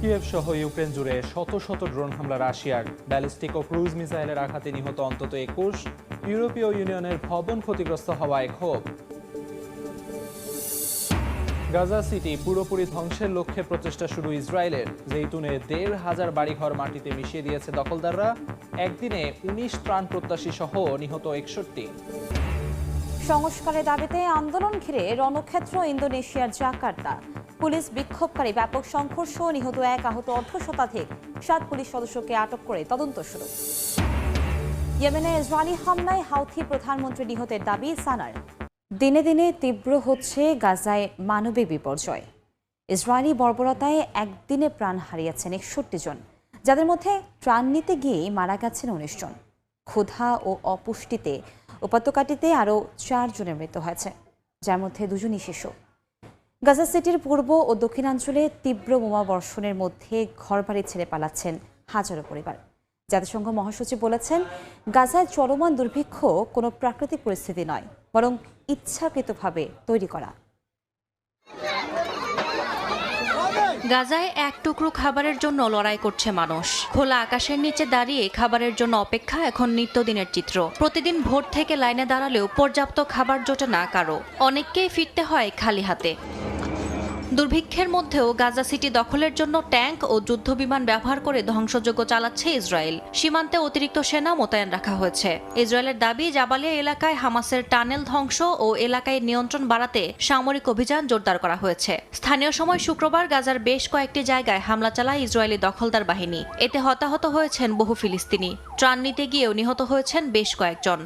Kyiv সহ Ukraine জুড়ে শত শত ড্রোন হামলা রাশিয়ার ব্যালিস্টিক ও ক্রুজ মিসাইলের আঘাতে নিহত অন্তত একুশ ইউরোপীয় ইউনিয়নের ভবন ক্ষতিগ্রস্ত হওয়ায় ক্ষোভ। গাজা সিটি পুরোপুরি ধ্বংসের লক্ষ্যে প্রচেষ্টা শুরু ইসরায়েলের। জেইতুনে দেড় হাজার বাড়িঘর মাটিতে মিশিয়ে দিয়েছে দখলদাররা। একদিনে উনিশ ত্রাণ প্রত্যাশী সহ নিহত একষট্টি। সংস্কারের দাবিতে আন্দোলন ঘিরে রণক্ষেত্র, ইন্দোনেশিয়ার জাকার্তা। পুলিশ বিক্ষোভকারী ব্যাপক সংঘর্ষ, নিহত এক আহত অর্ধ শতাধিক সাত পুলিশ সদস্যকে আটক করে তদন্ত শুরু। ইয়েমেনে ইসরায়েলি হামলায় হাউথি প্রধানমন্ত্রী নিহতের দাবি সানার। দিনে দিনে তীব্র হচ্ছে গাজায় মানবিক বিপর্যয়। ইসরায়েলি বর্বরতায় একদিনে প্রাণ হারিয়েছেন একষট্টি জন, যাদের মধ্যে ত্রাণ নিতে গিয়েই মারা গেছেন উনিশ জন। ক্ষুধা ও অপুষ্টিতে উপত্যকাটিতে আরও চারজনের মৃত্যু হয়েছে, যার মধ্যে দুজনই শিশু। গাজা সিটির পূর্ব ও দক্ষিণাঞ্চলে তীব্র বোমা বর্ষণের মধ্যে ঘরবাড়ি ছেড়ে পালাচ্ছেন হাজারো পরিবার। জাতিসংঘ মহাসচিব বলেছেন, গাজায় চলমান দুর্ভিক্ষ কোনো প্রাকৃতিক পরিস্থিতি নয়, বরং ইচ্ছাকৃতভাবে তৈরি করা। গাজায় এক টুকরো খাবারের জন্য লড়াই করছে মানুষ। খোলা আকাশের নিচে দাঁড়িয়ে খাবারের জন্য অপেক্ষা এখন নিত্যদিনের চিত্র। প্রতিদিন ভোর থেকে লাইনে দাঁড়ালেও পর্যাপ্ত খাবার জোটে না কারও। অনেককেই ফিরতে হয় খালি হাতে। দুর্ভিক্ষের মধ্যেও গাজা সিটি দখলের জন্য ট্যাঙ্ক ও যুদ্ধবিমান ব্যবহার করে ধ্বংসযজ্ঞ চালাচ্ছে ইসরায়েল। সীমান্তে অতিরিক্ত সেনা মোতায়েন রাখা হয়েছে। ইসরায়েলের দাবি জাবালিয়া এলাকায় হামাসের টানেল ধ্বংস ও এলাকায় নিয়ন্ত্রণ বাড়াতে সামরিক অভিযান জোরদার করা হয়েছে। স্থানীয় সময় শুক্রবার গাজার বেশ কয়েকটি জায়গায় হামলা চালায় ইসরায়েলি দখলদার বাহিনী। এতে হতাহত হয়েছেন বহু ফিলিস্তিনি। ত্রাণ নিতে গিয়েও নিহত হয়েছেন বেশ কয়েকজন।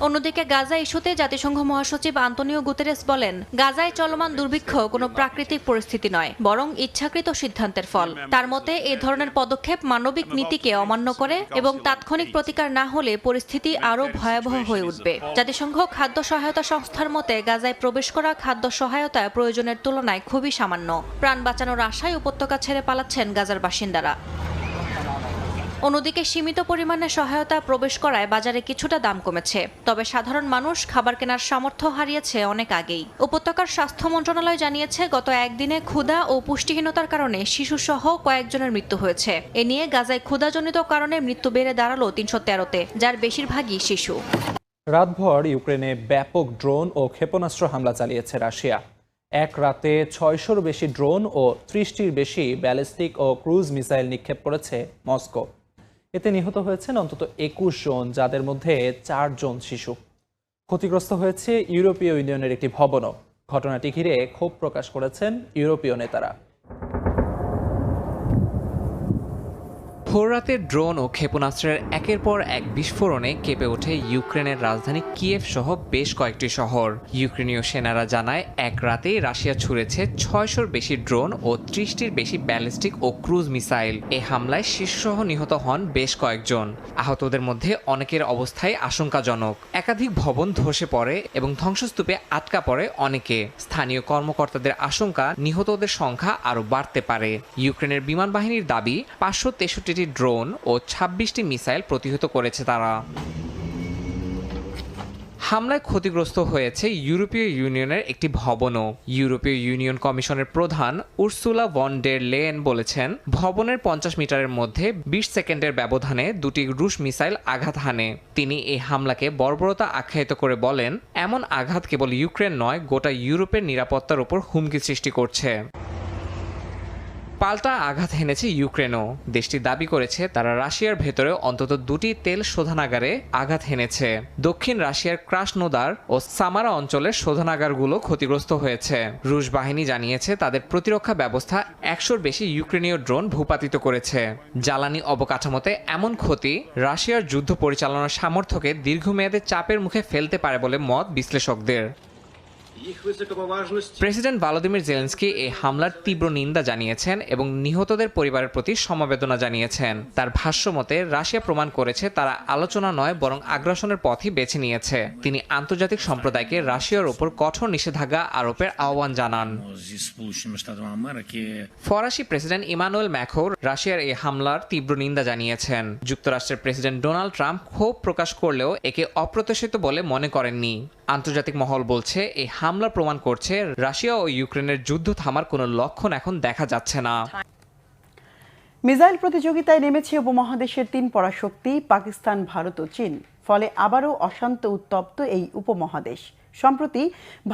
অন্যদিকে গাজা ইস্যুতে জাতিসংঘ মহাসচিব আন্তনিও গুতেরেস বলেন, গাজায় চলমান দুর্ভিক্ষ কোনো প্রাকৃতিক পরিস্থিতি নয়, বরং ইচ্ছাকৃত সিদ্ধান্তের ফল। তার মতে, এ ধরনের পদক্ষেপ মানবিক নীতিকে অমান্য করে এবং তাৎক্ষণিক প্রতিকার না হলে পরিস্থিতি আরও ভয়াবহ হয়ে উঠবে। জাতিসংঘ খাদ্য সহায়তা সংস্থার মতে, গাজায় প্রবেশ করা খাদ্য সহায়তা প্রয়োজনের তুলনায় খুবই সামান্য। প্রাণ বাঁচানোর আশায় উপত্যকা ছেড়ে পালাচ্ছেন গাজার বাসিন্দারা। অন্যদিকে সীমিত পরিমাণে সহায়তা প্রবেশ করায় বাজারে কিছুটা দাম কমেছে। তবে সাধারণ মানুষ খাবার কেনার সামর্থ্য হারিয়েছে অনেক আগেই। উপত্যকার স্বাস্থ্য মন্ত্রণালয় জানিয়েছে, গত একদিনে ক্ষুধা ও পুষ্টিহীনতার কারণে শিশুসহ কয়েকজনের মৃত্যু হয়েছে। এ নিয়ে গাজায় ক্ষুধাজনিত কারণে মৃত্যু বেড়ে দাঁড়াল তিনশো তেরোতে, যার বেশিরভাগই শিশু। রাতভর ইউক্রেনে ব্যাপক ড্রোন ও ক্ষেপণাস্ত্র হামলা চালিয়েছে রাশিয়া। এক রাতে ছয়শোর বেশি ড্রোন ও ত্রিশটির বেশি ব্যালিস্টিক ও ক্রুজ মিসাইল নিক্ষেপ করেছে মস্কো। এতে নিহত হয়েছেন অন্তত একুশ জন, যাদের মধ্যে চারজন শিশু। ক্ষতিগ্রস্ত হয়েছে ইউরোপীয় ইউনিয়নের একটি ভবনও। ঘটনাটি ঘিরে ক্ষোভ প্রকাশ করেছেন ইউরোপীয় নেতারা। ভোররাতে ড্রোন ও ক্ষেপণাস্ত্রের একের পর এক বিস্ফোরণে কেঁপে ওঠে ইউক্রেনের রাজধানী কিয়েভ সহ বেশ কয়েকটি শহর। ইউক্রেনীয় সেনারা জানায়, এক রাতেই রাশিয়া ছুড়েছে ছয়শোর বেশি ড্রোন ও ত্রিশটির বেশি ব্যালিস্টিক ও ক্রুজ মিসাইল। এ হামলায় শিশুসহ নিহত হন বেশ কয়েকজন। আহতদের মধ্যে অনেকের অবস্থায় আশঙ্কাজনক। একাধিক ভবন ধসে পড়ে এবং ধ্বংসস্তূপে আটকা পড়ে অনেকে। স্থানীয় কর্মকর্তাদের আশঙ্কা, নিহতদের সংখ্যা আরও বাড়তে পারে। ইউক্রেনের বিমান বাহিনীর দাবি, পাঁচশো তেষট্টিটি ড্রোন ও ছাব্বিশটি মিসাইল প্রতিহত করেছে তারা। হামলায় ক্ষতিগ্রস্ত হয়েছে ইউরোপীয় ইউনিয়নের একটি ভবনও। ইউরোপীয় ইউনিয়ন কমিশনের প্রধান উর্সুলা ভন ডের লেন বলেছেন, ভবনের পঞ্চাশ মিটারের মধ্যে বিশ সেকেন্ডের ব্যবধানে দুটি রুশ মিসাইল আঘাত হানে। তিনি এই হামলাকে বর্বরতা আখ্যায়িত করে বলেন, এমন আঘাত কেবল ইউক্রেন নয়, গোটা ইউরোপের নিরাপত্তার উপর হুমকি সৃষ্টি করছে। পাল্টা আঘাত হেনেছে ইউক্রেনও। দেশটি দাবি করেছে তারা রাশিয়ার ভেতরে অন্তত দুটি তেল শোধনাগারে আঘাত হেনেছে। দক্ষিণ রাশিয়ার ক্রাসনোদার ও সামারা অঞ্চলের শোধনাগারগুলো ক্ষতিগ্রস্ত হয়েছে। রুশ বাহিনী জানিয়েছে তাদের প্রতিরক্ষা ব্যবস্থা একশোর বেশি ইউক্রেনীয় ড্রোন ভূপাতিত করেছে। জ্বালানি অবকাঠামোতে এমন ক্ষতি রাশিয়ার যুদ্ধ পরিচালনার সামর্থ্যকে দীর্ঘমেয়াদে চাপের মুখে ফেলতে পারে বলে মত বিশ্লেষকদের। প্রেসিডেন্ট ভ্লাদিমির জেলেন্সকি এই হামলার তীব্র নিন্দা জানিয়েছেন এবং নিহতদের পরিবারের প্রতি সমবেদনা জানিয়েছেন। তার ভাষ্যমতে রাশিয়া প্রমাণ করেছে তারা আলোচনা নয়, বরং আগ্রাসনের পথই বেছে নিয়েছে। তিনি আন্তর্জাতিক সম্প্রদায়কে রাশিয়ার ওপর কঠোর নিষেধাজ্ঞা আরোপের আহ্বান জানান। ফরাসি প্রেসিডেন্ট ইমানুয়েল ম্যাখোর রাশিয়ার এই হামলার তীব্র নিন্দা জানিয়েছেন। যুক্তরাষ্ট্রের প্রেসিডেন্ট ডোনাল্ড ট্রাম্প ক্ষোভ প্রকাশ করলেও একে অপ্রত্যাশিত বলে মনে করেননি। আন্তর্জাতিক মহল বলছে, এই হামলা প্রমাণ করছে রাশিয়া ও ইউক্রেনের যুদ্ধ থামার কোনো লক্ষণ এখন দেখা যাচ্ছে না। মিসাইল প্রতিযোগিতায় নেমেছে উপমহাদেশের তিন পরাশক্তি, পাকিস্তান, ভারত ও চীন। ফলে আবারও অশান্ত উত্তপ্ত এই উপমহাদেশ। সম্প্রতি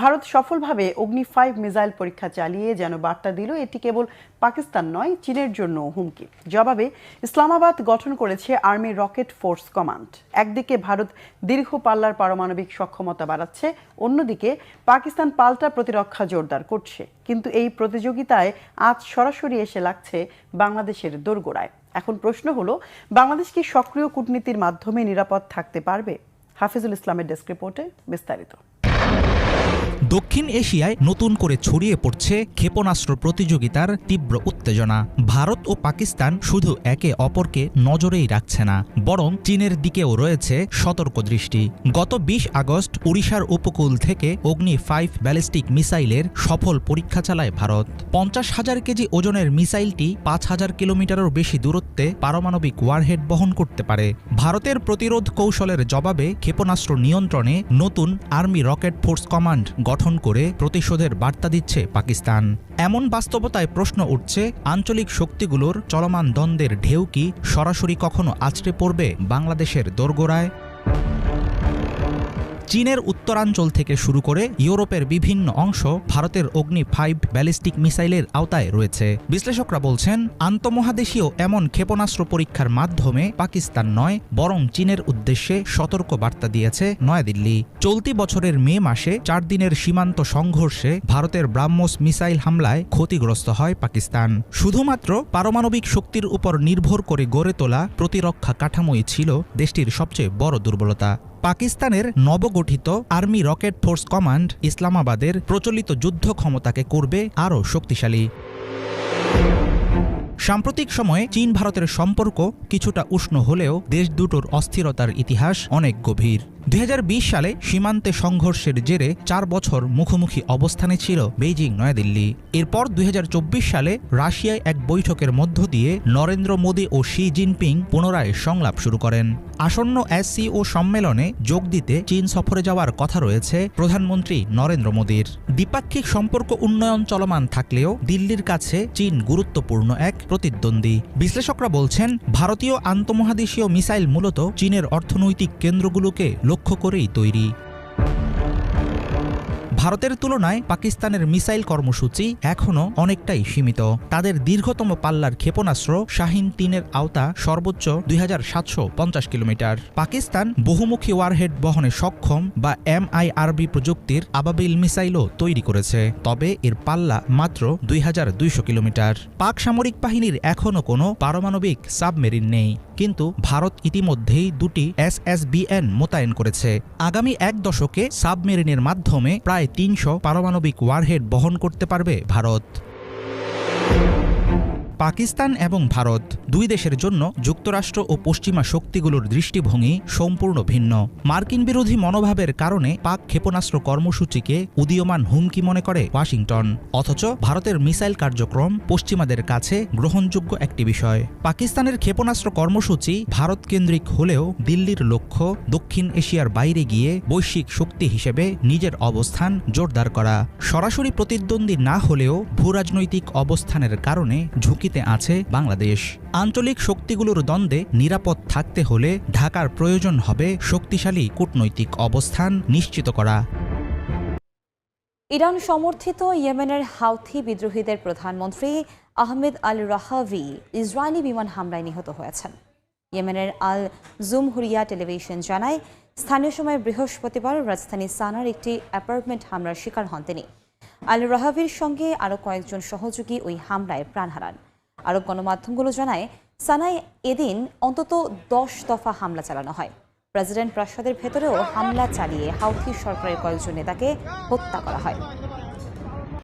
ভারত সফলভাবে অগ্নি ফাইভ মিসাইল পরীক্ষা চালিয়ে যেন বার্তা দিল, এটি কেবল পাকিস্তান নয়, চীনের জন্য হুমকি। জবাবে, ইসলামাবাদ গঠন করেছে আর্মি রকেট ফোর্স কমান্ড। একদিকে ভারত দীর্ঘ পাল্লার পারমাণবিক সক্ষমতা বাড়াচ্ছে, অন্যদিকে পাকিস্তান পাল্টা প্রতিরক্ষা জোরদার করছে। কিন্তু এই প্রতিযোগিতায় আজ সরাসরি এসে লাগছে বাংলাদেশের দোরগোড়ায়। এখন প্রশ্ন হলো, বাংলাদেশ কি সক্রিয় কূটনীতির মাধ্যমে নিরাপদ থাকতে পারবে? হাফিজুল ইসলামের ডেস্ক রিপোর্টে বিস্তারিত। দক্ষিণ এশিয়ায় নতুন করে ছড়িয়ে পড়ছে ক্ষেপণাস্ত্র প্রতিযোগিতার তীব্র উত্তেজনা। ভারত ও পাকিস্তান শুধু একে অপরকে নজরেই রাখছে না, বরং চীনের দিকেও রয়েছে সতর্ক দৃষ্টি। গত বিশ আগস্ট ওড়িশার উপকূল থেকে অগ্নি ফাইভ ব্যালিস্টিক মিসাইলের সফল পরীক্ষা চালায় ভারত। পঞ্চাশ হাজার কেজি ওজনের মিসাইলটি পাঁচ হাজার কিলোমিটারের বেশি দূরত্বে পারমাণবিক ওয়ারহেড বহন করতে পারে। ভারতের প্রতিরোধ কৌশলের জবাবে ক্ষেপণাস্ত্র নিয়ন্ত্রণে নতুন আর্মি রকেট ফোর্স কমান্ড গঠন করে প্রতিশোধের বার্তা দিচ্ছে পাকিস্তান। এমন বাস্তবতায় প্রশ্ন উঠছে, আঞ্চলিক শক্তিগুলোর চলমান দ্বন্দ্বের ঢেউ কি সরাসরি কখনো আছড়ে পড়বে বাংলাদেশের দোরগোড়ায়? চীনের উত্তরাঞ্চল থেকে শুরু করে ইউরোপের বিভিন্ন অংশ ভারতের অগ্নি ফাইভ ব্যালিস্টিক মিসাইলের আওতায় রয়েছে। বিশ্লেষকরা বলছেন, আন্তমহাদেশীয় এমন ক্ষেপণাস্ত্র পরীক্ষার মাধ্যমে পাকিস্তান নয়, বরং চীনের উদ্দেশ্যে সতর্ক বার্তা দিয়েছে নয়াদিল্লি। চলতি বছরের মে মাসে চার দিনের সীমান্ত সংঘর্ষে ভারতের ব্রাহ্মস মিসাইল হামলায় ক্ষতিগ্রস্ত হয় পাকিস্তান। শুধুমাত্র পারমাণবিক শক্তির উপর নির্ভর করে গড়ে তোলা প্রতিরক্ষা কাঠামোই ছিল দেশটির সবচেয়ে বড় দুর্বলতা। পাকিস্তানের নবগঠিত আর্মি রকেট ফোর্স কমান্ড ইসলামাবাদের প্রচলিত যুদ্ধ ক্ষমতাকে করবে আরও শক্তিশালী। সাম্প্রতিক সময়ে চীন ভারতের সম্পর্ক কিছুটা উষ্ণ হলেও দেশ দুটোর অস্থিরতার ইতিহাস অনেক গভীর। দুই হাজার বিশ সালে সীমান্তে সংঘর্ষের জেরে চার বছর মুখোমুখি অবস্থানে ছিল বেইজিং, নয়াদিল্লি। এরপর দুই হাজার চব্বিশ সালে রাশিয়ায় এক বৈঠকের মধ্য দিয়ে নরেন্দ্র মোদী ও শি জিনপিং পুনরায় সংলাপ শুরু করেন। আসন্ন এসসিও সম্মেলনে যোগ দিতে চীন সফরে যাওয়ার কথা রয়েছে প্রধানমন্ত্রী নরেন্দ্র মোদীর। দ্বিপাক্ষিক সম্পর্ক উন্নয়ন চলমান থাকলেও দিল্লির কাছে চীন গুরুত্বপূর্ণ এক প্রতিদ্বন্দ্বী। বিশ্লেষকরা বলছেন, ভারতীয় আন্তমহাদেশীয় মিসাইল মূলত চীনের অর্থনৈতিক কেন্দ্রগুলোকে লক্ষ্য করেই তৈরি। ভারতের তুলনায় পাকিস্তানের মিসাইল কর্মসূচি এখনও অনেকটাই সীমিত। তাদের দীর্ঘতম পাল্লার ক্ষেপণাস্ত্র শাহিন তিনের আওতা সর্বোচ্চ দুই হাজার সাতশো পঞ্চাশ কিলোমিটার। পাকিস্তান বহুমুখী ওয়ারহেড বহনে সক্ষম বা এমআইআরবি প্রযুক্তির আবাবিল মিসাইলও তৈরি করেছে, তবে এর পাল্লা মাত্র দুই হাজার দুইশো কিলোমিটার। পাক সামরিক বাহিনীর এখনও কোনো পারমাণবিক সাবমেরিন নেই, কিন্তু ভারত ইতিমধ্যেই দুটি এসএসবিএন মোতায়েন করেছে। আগামী এক দশকে সাবমেরিনের মাধ্যমে প্রায় তিনশো পারমাণবিক ওয়ারহেড বহন করতে পারবে ভারত। পাকিস্তান এবং ভারত দুই দেশের জন্য যুক্তরাষ্ট্র ও পশ্চিমা শক্তিগুলোর দৃষ্টিভঙ্গি সম্পূর্ণ ভিন্ন। মার্কিন বিরোধী মনোভাবের কারণে পাক ক্ষেপণাস্ত্র কর্মসূচিকে উদীয়মান হুমকি মনে করে ওয়াশিংটন। অথচ ভারতের মিসাইল কার্যক্রম পশ্চিমাদের কাছে গ্রহণযোগ্য একটি বিষয়। পাকিস্তানের ক্ষেপণাস্ত্র কর্মসূচি ভারত কেন্দ্রিক হলেও দিল্লির লক্ষ্য দক্ষিণ এশিয়ার বাইরে গিয়ে বৈশ্বিক শক্তি হিসেবে নিজের অবস্থান জোরদার করা। সরাসরি প্রতিদ্বন্দ্বী না হলেও ভূরাজনৈতিক অবস্থানের কারণে ঝুঁকিতে আছে বাংলাদেশ। আঞ্চলিক শক্তিগুলোর দ্বন্দ্বে নিরাপদ থাকতে হলে ঢাকার প্রয়োজন হবে শক্তিশালী কূটনৈতিক অবস্থান নিশ্চিত করা। ইরান সমর্থিত ইয়েমেনের হাউথি বিদ্রোহীদের প্রধানমন্ত্রী আহমেদ আল রাহাভি ইসরায়েলি বিমান হামলায় নিহত হয়েছেন। ইয়েমেনের আল জুমহুরিয়া টেলিভিশন জানায়, স্থানীয় সময় বৃহস্পতিবার রাজধানী সানার একটি অ্যাপার্টমেন্ট হামলার শিকার হন তিনি। আল রাহাভির সঙ্গে আরও কয়েকজন সহযোগী ওই হামলায় প্রাণ হারান। আরব গণমাধ্যমগুলো জানায় সানায় এদিন অন্তত দশ দফা হামলা চালানো হয়। প্রেসিডেন্ট প্রাসাদের ভেতরেও হামলা চালিয়ে হাউথি সরকারের কয়েকজন নেতাকে হত্যা করা হয়।